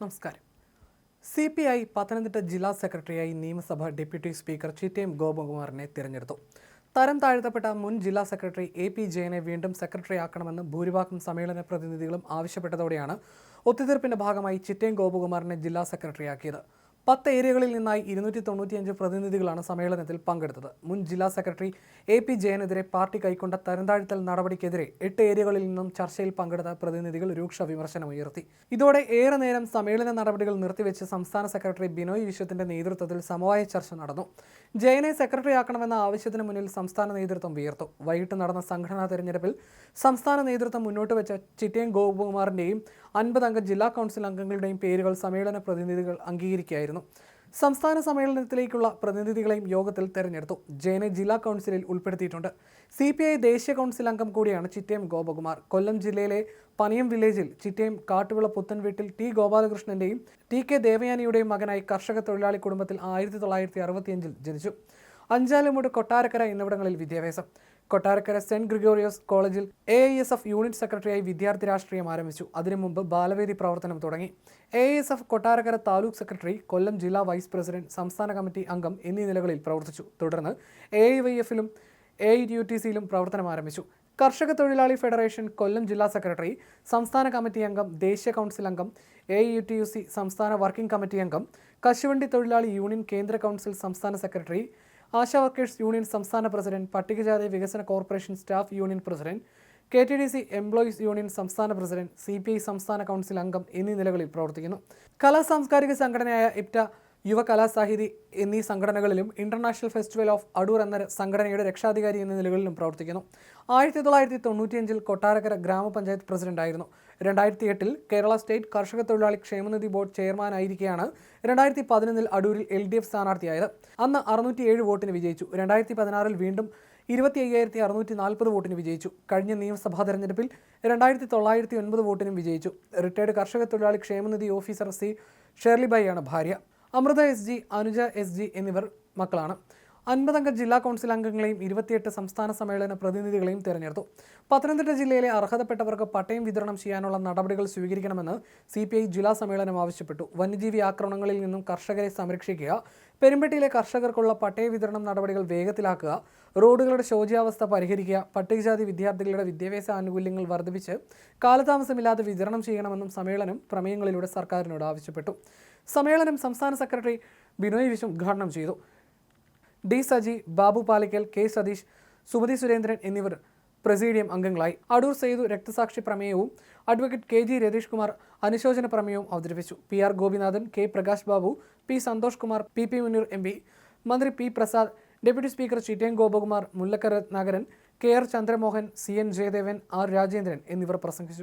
നമസ്കാരം. C P I Pathanamthitta ജില്ലാ സെക്രട്ടറിയായി നിയമസഭ ഡെപ്യൂട്ടി സ്പീക്കർ ചിറ്റയം ഗോപകുമാറിനെ തിരഞ്ഞെടുത്തു. തരം താഴ്ത്തപ്പെട്ട മുൻ ജില്ലാ സെക്രട്ടറി എ പി ജയനെ വീണ്ടും സെക്രട്ടറി ആക്കണമെന്ന് ഭൂരിഭാഗം സമ്മേളന പ്രതിനിധികളും ആവശ്യപ്പെട്ടതോടെയാണ് ഒത്തുതീർപ്പിന്റെ ഭാഗമായി ചിറ്റേം ഗോപകുമാറിനെ ജില്ലാ സെക്രട്ടറിയാക്കിയത്. പത്ത് ഏരിയകളിൽ നിന്നായി ഇരുന്നൂറ്റി തൊണ്ണൂറ്റിയഞ്ച് പ്രതിനിധികളാണ് സമ്മേളനത്തിൽ പങ്കെടുത്തത്. മുൻ ജില്ലാ സെക്രട്ടറി എ പി ജയനെതിരെ പാർട്ടി കൈക്കൊണ്ട തരംതാഴ്ത്തൽ നടപടിക്കെതിരെ എട്ട് ഏരിയകളിൽ നിന്നും ചർച്ചയിൽ പങ്കെടുത്ത പ്രതിനിധികൾ രൂക്ഷ വിമർശനമുയർത്തി ഇതോടെ ഏറെ നേരം സമ്മേളന നടപടികൾ നിർത്തിവെച്ച് സംസ്ഥാന സെക്രട്ടറി ബിനോയ് വിശ്വത്തിന്റെ നേതൃത്വത്തിൽ സമവായ ചർച്ച നടന്നു. ജയനെ സെക്രട്ടറിയാക്കണമെന്ന ആവശ്യത്തിന് മുന്നിൽ സംസ്ഥാന നേതൃത്വം ഉയർത്തു വൈകിട്ട് നടന്ന സംഘടനാ തെരഞ്ഞെടുപ്പിൽ സംസ്ഥാന നേതൃത്വം മുന്നോട്ട് വെച്ച ചിറ്റയം ഗോപകുമാറിന്റെയും അൻപതംഗ ജില്ലാ കൗൺസിൽ അംഗങ്ങളുടെയും പേരുകൾ സമ്മേളന പ്രതിനിധികൾ അംഗീകരിക്കുകയായിരുന്നു. സംസ്ഥാന സമ്മേളനത്തിലേക്കുള്ള പ്രതിനിധികളെയും യോഗത്തിൽ തെരഞ്ഞെടുത്തു. ജയനെ ജില്ലാ കൗൺസിലിൽ ഉൾപ്പെടുത്തിയിട്ടുണ്ട്. സി പി ഐ ദേശീയ കൗൺസിൽ അംഗം കൂടിയാണ് ചിറ്റയം ഗോപകുമാർ. കൊല്ലം ജില്ലയിലെ പനിയം വില്ലേജിൽ ചിറ്റയം കാട്ടുവിള പുത്തൻ വീട്ടിൽ ടി ഗോപാലകൃഷ്ണന്റെയും ടി കെ ദേവയാനിയുടെയും മകനായി കർഷക തൊഴിലാളി കുടുംബത്തിൽ ആയിരത്തി തൊള്ളായിരത്തി അറുപത്തിയഞ്ചിൽ ജനിച്ചു. അഞ്ചാലുമൂട് കൊട്ടാരക്കര എന്നിവിടങ്ങളിൽ വിദ്യാഭ്യാസം. കൊട്ടാരക്കര സെന്റ് ഗ്രിഗോറിയോസ് കോളേജിൽ A I S F unit സെക്രട്ടറിയായി വിദ്യാർത്ഥി രാഷ്ട്രീയം ആരംഭിച്ചു. അതിനു മുമ്പ് ബാലവേദി പ്രവർത്തനം തുടങ്ങി. A I S F Kottarakkara taluk secretary Kollam ജില്ലാ വൈസ് പ്രസിഡന്റ് സംസ്ഥാന കമ്മിറ്റി അംഗം എന്നീ നിലകളിൽ പ്രവർത്തിച്ചു. തുടർന്ന് എ ഐ വൈ എഫിലും എ ഐ യു ടി സിയിലും പ്രവർത്തനം ആരംഭിച്ചു. കർഷക തൊഴിലാളി ഫെഡറേഷൻ കൊല്ലം ജില്ലാ സെക്രട്ടറി സംസ്ഥാന കമ്മിറ്റി അംഗം ദേശീയ കൗൺസിൽ അംഗം A U T U C സംസ്ഥാന വർക്കിംഗ് കമ്മിറ്റി അംഗം കശുവണ്ടി തൊഴിലാളി യൂണിയൻ കേന്ദ്ര കൗൺസിൽ സംസ്ഥാന സെക്രട്ടറി ആശാ വർക്കേഴ്സ് യൂണിയൻ സംസ്ഥാന പ്രസിഡന്റ് പട്ടികജാതി വികസന corporation staff union president K T D C employees union സംസ്ഥാന പ്രസിഡന്റ് സി പി ഐ സംസ്ഥാന കൗൺസിൽ അംഗം എന്നീ നിലകളിൽ പ്രവർത്തിക്കുന്നു. കലാ സാംസ്കാരിക സംഘടനയായ ഇപ്റ്റ യുവ കലാസാഹിതി എന്നീ സംഘടനകളിലും ഇന്റർനാഷണൽ ഫെസ്റ്റിവൽ ഓഫ് അടൂർ എന്ന സംഘടനയുടെ രക്ഷാധികാരി എന്ന നിലകളിലും പ്രവർത്തിക്കുന്നു. ആയിരത്തി തൊള്ളായിരത്തി തൊണ്ണൂറ്റിയഞ്ചിൽ കൊട്ടാരക്കര ഗ്രാമപഞ്ചായത്ത് പ്രസിഡന്റായിരുന്നു രണ്ടായിരത്തി എട്ടിൽ കേരള സ്റ്റേറ്റ് കർഷക തൊഴിലാളി ക്ഷേമനിധി ബോർഡ് ചെയർമാനായിരിക്കെയാണ് രണ്ടായിരത്തി പതിനൊന്നിൽ അടൂരിൽ എൽ ഡി എഫ് സ്ഥാനാർത്ഥിയായത്. അന്ന് അറുന്നൂറ്റി ഏഴ് വോട്ടിന് വിജയിച്ചു. രണ്ടായിരത്തി പതിനാറിൽ വീണ്ടും ഇരുപത്തി അയ്യായിരത്തി അറുന്നൂറ്റി നാൽപ്പത് വോട്ടിന് വിജയിച്ചു. കഴിഞ്ഞ നിയമസഭാ തെരഞ്ഞെടുപ്പിൽ രണ്ടായിരത്തി തൊള്ളായിരത്തി ഒൻപത് വോട്ടിനും വിജയിച്ചു. റിട്ടയർഡ് കർഷക തൊഴിലാളി ക്ഷേമനിധി ഓഫീസർ സി ഷെർലിബായിയാണ് ഭാര്യ. Amrutha S G Anuja S G എന്നിവർ മക്കളാണ്. അൻപതംഗ ജില്ലാ കൗൺസിൽ അംഗങ്ങളെയും ഇരുപത്തിയെട്ട് സംസ്ഥാന സമ്മേളന പ്രതിനിധികളെയും തെരഞ്ഞെടുത്തു. പത്തനംതിട്ട ജില്ലയിലെ അർഹതപ്പെട്ടവർക്ക് പട്ടയം വിതരണം ചെയ്യാനുള്ള നടപടികൾ സ്വീകരിക്കണമെന്ന് സി പി ഐ ജില്ലാ സമ്മേളനം ആവശ്യപ്പെട്ടു. വന്യജീവി ആക്രമണങ്ങളിൽ നിന്നും കർഷകരെ സംരക്ഷിക്കുക പെരുമ്പട്ടിയിലെ കർഷകർക്കുള്ള പട്ടയ വിതരണം നടപടികൾ വേഗത്തിലാക്കുക റോഡുകളുടെ ശോച്യാവസ്ഥ പരിഹരിക്കുക പട്ടികജാതി വിദ്യാർത്ഥികളുടെ വിദ്യാഭ്യാസ ആനുകൂല്യങ്ങൾ വർദ്ധിപ്പിച്ച് കാലതാമസമില്ലാതെ വിതരണം ചെയ്യണമെന്നും സമ്മേളനം പ്രമേയങ്ങളിലൂടെ സർക്കാരിനോട് ആവശ്യപ്പെട്ടു. സമ്മേളനം സംസ്ഥാന സെക്രട്ടറി ബിനോയ് വിശ്വം ഉദ്ഘാടനം ചെയ്തു. ഡി സജി ബാബു പാലിക്കൽ കെ സതീഷ് സുമതി സുരേന്ദ്രൻ എന്നിവർ പ്രസീഡിയം അംഗങ്ങളായി. അടൂർ സെയ്തു രക്തസാക്ഷി പ്രമേയവും advocate K G Ratheesh Kumar അനുശോചന പ്രമേയവും അവതരിപ്പിച്ചു. P R Gopinathan K Prakash Babu P Santhosh Kumar P P Muneer M P മന്ത്രി P Prasad deputy speaker Chittayam Gopakumar Mullakkara നഗരൻ K R Chandramohan C N Jayadevan R Rajendran എന്നിവർ പ്രസംഗിച്ചു.